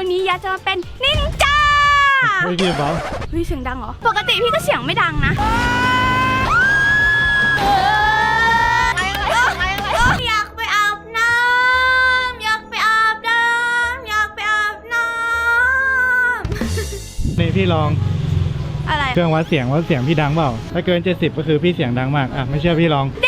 วันนี้ยาจะมาเป็นนินจาเฮ้ยพี่เบาเฮ้ยเสียงดังเหรอ ปกติพี่ก็เสียงไม่ดังนะอยากไปอาบน้ำอยากไปอาบน้ำอยากไปอาบน้นี่พี่ลองำอะไร เครื่องวัดเสียงว่าเสียงพี่ดังเปล่า ถ้าเกิน 70 ก็คือพี่เสียงดังมาก อะ ไม่เชื่อพี่ลองดี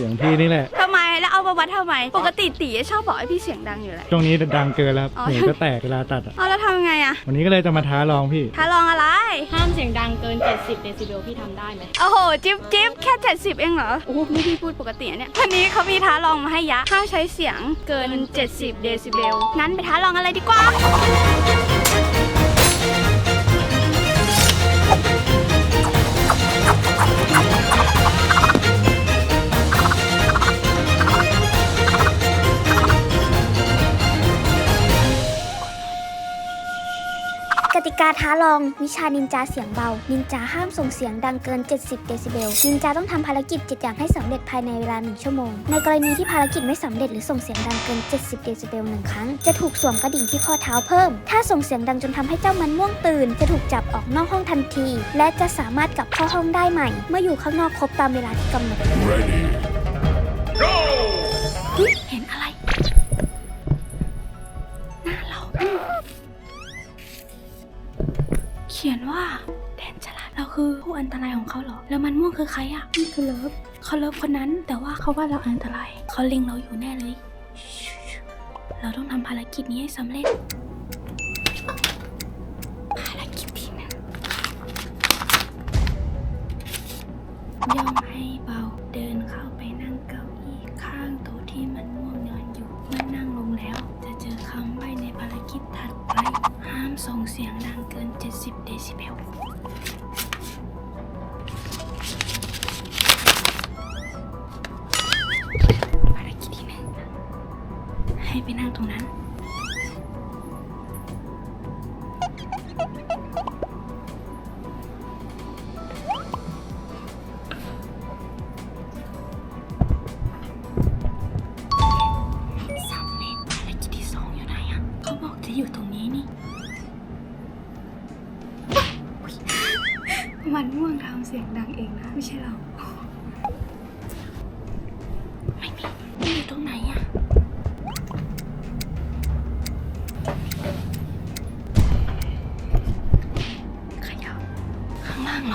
สียงพี่นี่แหละ ทำไมแล้วเอามาวัดทำไม ปกติตีชอบบอกให้พี่เสียงดังอยู่แหละ ช่วงนี้ดังเกินแล้วอ๋อ หูก็แตกเวลาตัดอะเอาแล้วทำยังไงอะวันนี้ก็เลยจะมาท้าลองพี่ถ้าลองอะไร ห้ามเสียงดังเกิน 70 เดซิเบลพี่ทำได้ไหมโอ้โห จิ๊บจิ๊บแค่ 70 เองเหรอ โอ้โหนี่พี่พูดปกติอะเนี่ยวันนี้เขามีท้าลองมาให้ยะห้ามใช้เสียงเกิน 70 เดซิเบล งั้นไปท้าลองอะไรดีกว่า ท้าลอง วิชานินจาเสียงเบา นินจาห้ามส่งเสียงดังเกิน 70 เดซิเบล นินจาต้องทำภารกิจ 7 อย่างให้สำเร็จภายในเวลา 1 ชั่วโมง ในกรณีที่ภารกิจไม่สำเร็จหรือส่งเสียงดังเกิน 70 เดซิเบลหนึ่งครั้ง จะถูกสวมกระดิ่งที่ข้อเท้าเพิ่ม ถ้าส่งเสียงดังจนทำให้เจ้ามันม่วงตื่น จะถูกจับออกนอกห้องทันที และจะสามารถกลับเข้าห้องได้ใหม่ เมื่ออยู่ข้างนอกครบตามเวลาที่กำหนดเฮ้ยเห็น ขียนว่าแดนฉลาดเราคือผู้อันตรายของเขาเหรอ แล้วมันม่วงคือใครอะนี่คือเลิฟเขาเลิฟคนนั้น แต่ว่าเขาว่าเราอันตรายเขาเล็งเราอยู่แน่เลยชิวๆเราต้องทำภารกิจนี้ให้สำเร็จ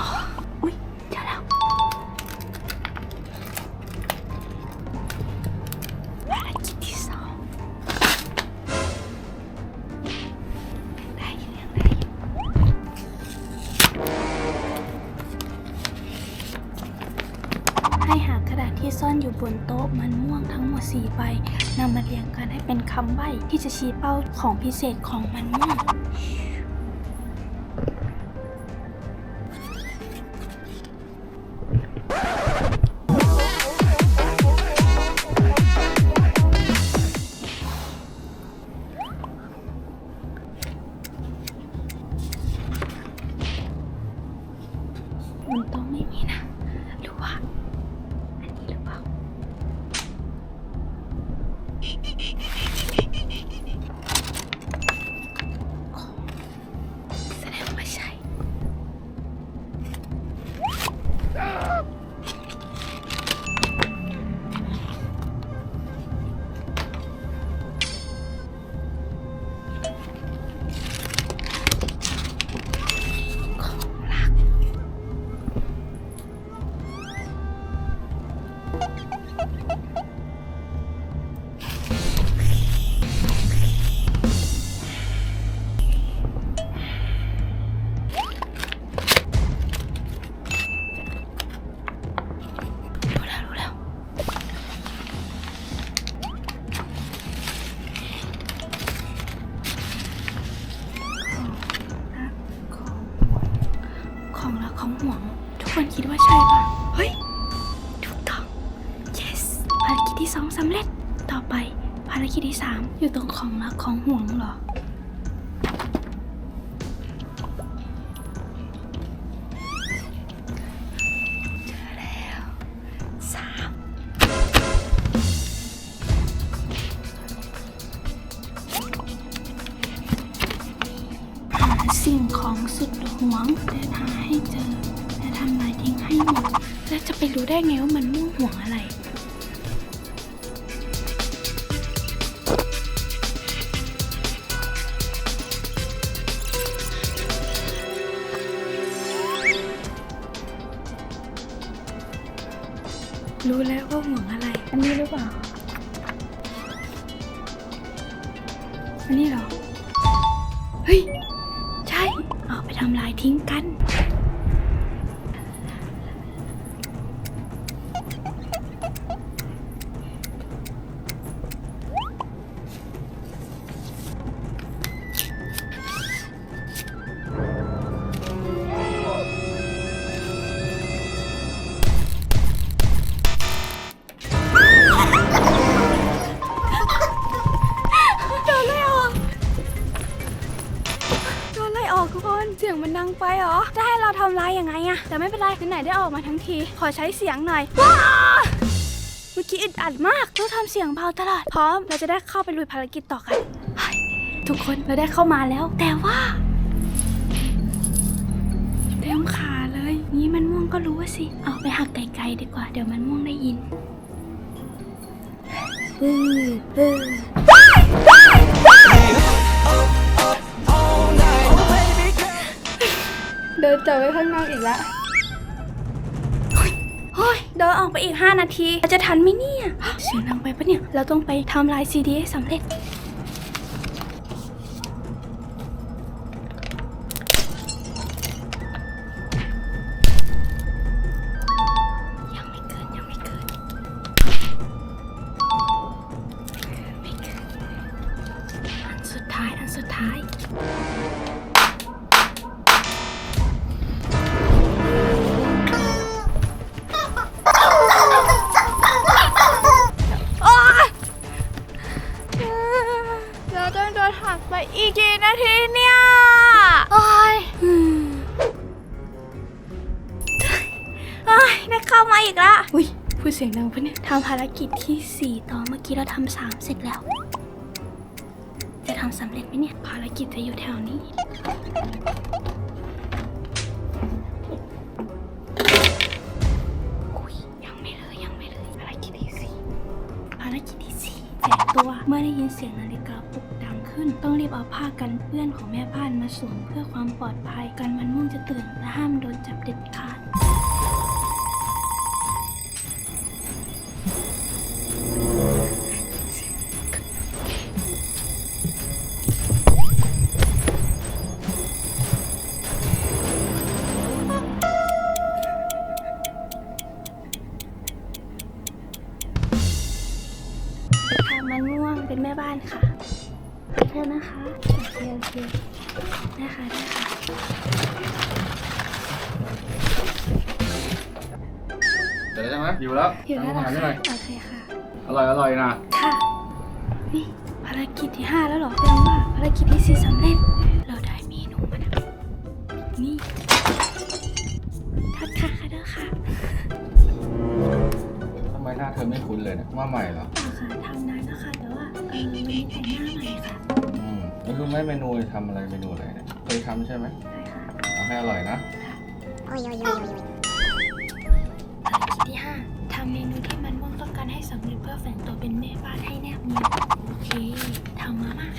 ออุ้ยเจอแล้วภารกิจที่สองได้ยินยังได้ยู่ให้หากระดาษที่ซ่อนอยู่บนโต๊ะมันม่วงทั้งหมด4ใบนำมาเรียงกันให้เป็นคำใบ้ที่จะชี้เป้าของพิเศษของมันม่วง ああ! จที่สองสำเร็จ ต่อไปภารกิจที่สามอยู่ตรงของรักของห่วงหรอ เจอแล้วสามหาสิ่งของสุดห่วงและหาให้เจอ และทำลายทิ้งให้หมด และจะไปรู้ได้ไงว่ามันมุ่งห่วงอะไร อะไร ไม่เป็นไหนๆได้ออกมาทั้งที ขอใช้เสียงหน่อยว้าเมื่อกี้อึดอัดมากต้องทำเสียงเบาตลอดพร้อม เราจะได้เข้าไปลุยภารกิจต่อกันทุกคนเราได้เข้ามาแล้ว แต่ว่าเต็มขาเลยงี้มันม่วงก็รู้ว่าสิ เอาไปหักไกลๆดีกว่า เดี๋ยวมันม่วงได้ยินเดินจับไว้ข้างนอกอีกแล้ว ฮ้ยเดินออกไปอีก 5 นาทีเราจะทันไหมเนี่ย เสียงดังไปปะเนี่ย เราต้องไปทำลายซีดีให้สำเร็จำภารกิจที่ 4 ต่อเมื่อกี้เราทำสามเสร็จแล้ว จะทำสำเร็จไหมเนี่ย ภารกิจจะอยู่แถวนี้ยยังไม่เลยยังไม่เลยภารกิจที่สี่ภารกิจที่สี่แจกตัวเมื่อได้ยินเสียงนาฬิกาปลุกดังขึ้น ต้องรีบเอาผ้ากันเปื้อนของแม่บ้านมาสวมเพื่อความปลอดภัยกันมันม่วงจะตื่นและห้ามโดนจับเด็ดขาด หรอทำอาหารคะหน่อย โอเคค่ะ อร่อยอร่อยนะ ค่ะนี่ภารกิจที่5แล้วเหรอแปลว่าภารกิจที่4สำเร็จ เราได้เมนูมาแล้วนี่ทัดค่ะค่ะเด้อค่ะทำไมหน้าเธอไม่คุ้นเลยเนี่ยว่าใหม่เหรอต่อค่ะทำนานแล้วค่ะแต่ว่าเออวันนี้แต่งหน้าใหม่ค่ะอืมแล้วรู้ไหมเมนูทำอะไรเมนูอะไรเนี่ย เคยทำใช่ไหมได้ค่ะ เอาให้อร่อยนะ ภารกิจที่5ทำเมนูที่มันม่วงต้องการให้สำเร็จเพื่อแฝงตัวเป็นแม่บ้านให้แนบเนียนโอเคทำมาม่า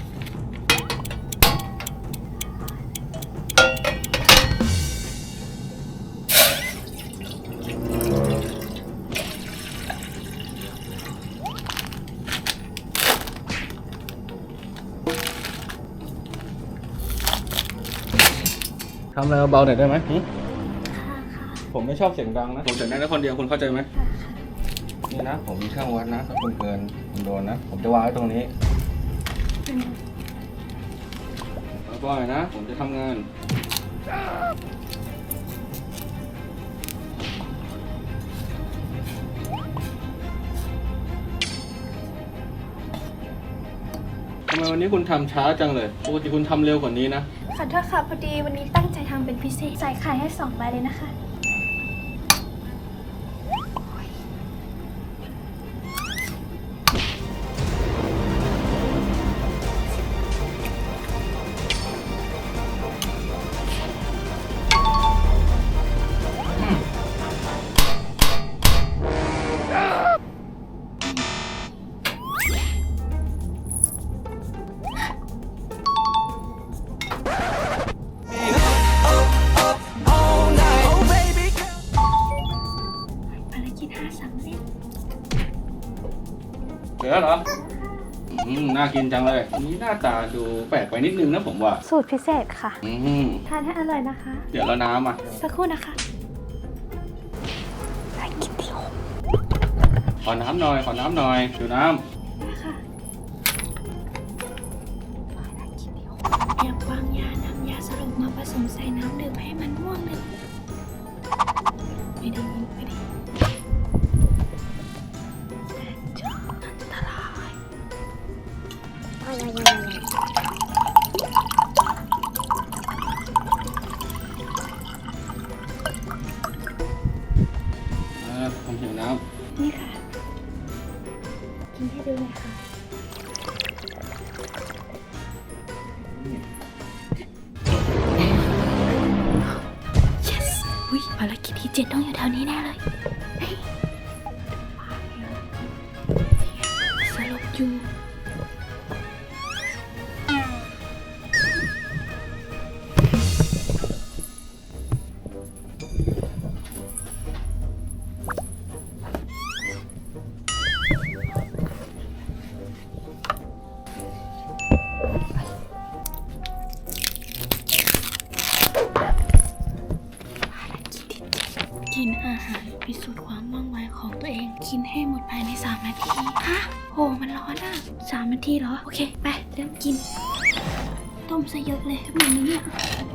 ทำอะไรเบาๆหน่อยได้ไหมหึค่ะค่ะผมไม่ชอบเสียงดังนะ ผมเสียงดังแค่คนเดียวคุณเข้าใจไหม ค่ะค่ะ นี่นะ ผมมีเครื่องวัดนะถ้าคุณเกินคุณโดนนะ ผมจะวางไว้ตรงนี้เป็นแล้วก็ไงนะ ผมจะทำงานทำไมวันนี้คุณทำช้าจังเลยปกติคุณทำเร็วกว่านี้นะ ขอโทษค่ะพอดีวันนี้ตั้งใจทำเป็นพิเศษใส่ไข่ให้สองใบเลยนะคะ เจอเหรออืมน่ากินจังเลยอันนี้หน้าตาดูแปลกไปนิดนึงนะผมว่า สูตรพิเศษค่ะ อืมทานให้อร่อยนะคะ เดี๋ยวแล้วน้ำอะ สักครู่นะคะขอน้ำหน่อย ขอน้ำหน่อยดูน้น ส พิสูจน์ความว่องไวของตัวเอง กินให้หมดภายใน 3 นาทีฮะโหมันร้อนอะ3นาทีเหรอ โอเค ไป เริ่มกิน ต้มซะเยอะเลยทำไมเนี่ย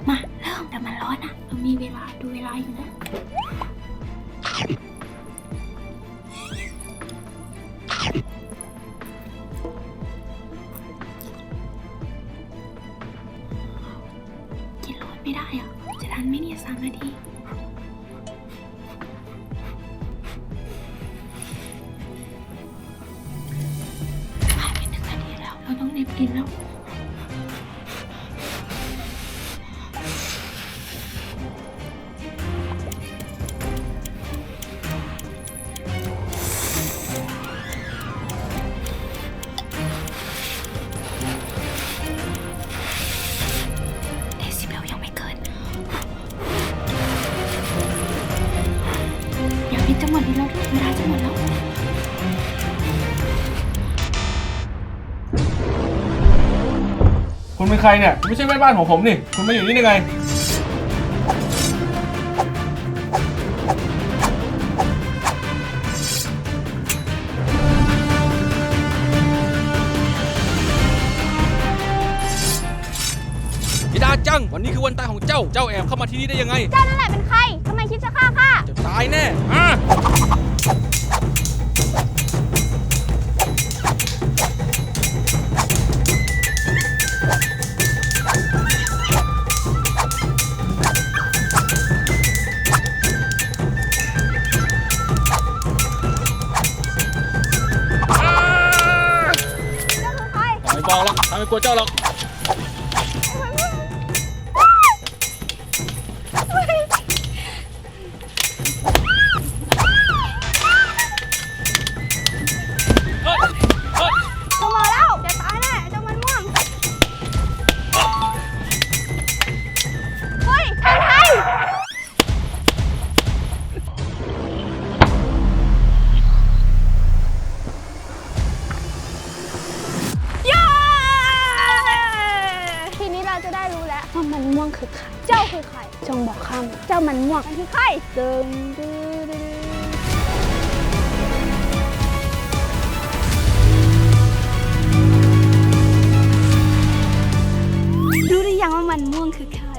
มา เริ่มแต่มันร้อนอะเรามีเวลาดูเวลาอยู่นะ กินแล้วเดซิเบลยังไม่เกินอย่าพิดจะหมดนี้แล้วเวลาจะหมดแล้ว เป็นใครเนี่ยไม่ใช่แม่บ้านของผมนี่ คุณมาอยู่นี่ได้ไง ยิดาจัง วันนี้คือวันตายของเจ้า เจ้าแอบเข้ามาที่นี่ได้ยังไง เจ้านั่นแหละเป็นใคร ทำไมคิดจะฆ่าข้า จะตายแน่อะ เจ้าคือใค จะได้รู้แล้วว่ามันม่วงคือใคร เจ้าคือใคร จงบอกข้ามาเจ้ามันม่วงมันคือใครดึงดึงดึงรู้หรือยังว่ามันม่วงคือใคร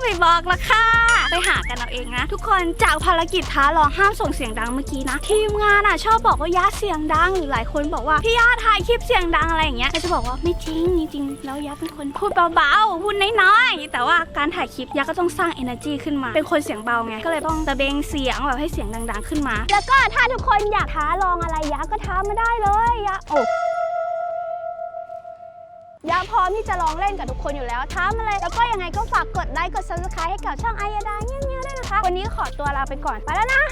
ไม่บอกละค่ะ ไปหากันเอาเองนะ ทุกคนจากภารกิจท้าลองห้ามส่งเสียงดังเมื่อกี้นะ ทีมงานอะชอบบอกว่าย่าเสียงดังหรือหลายคนบอกว่าพี่ย่าถ่ายคลิปเสียงดังอะไรอย่างเงี้ยก็จะบอกว่าไม่จริงจริงแล้วย่าเป็นคนพูดเบาๆพูดน้อยๆแต่ว่าการถ่ายคลิปย่าก็ต้องสร้าง energy ขึ้นมา เป็นคนเสียงเบาไงก็เลยต้องตะเบงเสียงแบบให้เสียงดัง ๆ ขึ้นมา แล้วก็ถ้าทุกคนอยากท้าลองอะไรย่าก็ท้ามาได้เลยย่าโอ้ พร้อมที่จะลองเล่นกับทุกคนอยู่แล้วท้ามาเลยแล้วก็ยังไงก็ฝากกดไลค์กด subscribe ให้กับช่องอายาดาเงี้ยๆด้วยนะคะ วันนี้ขอตัวลาไปก่อนไปแล้วนะ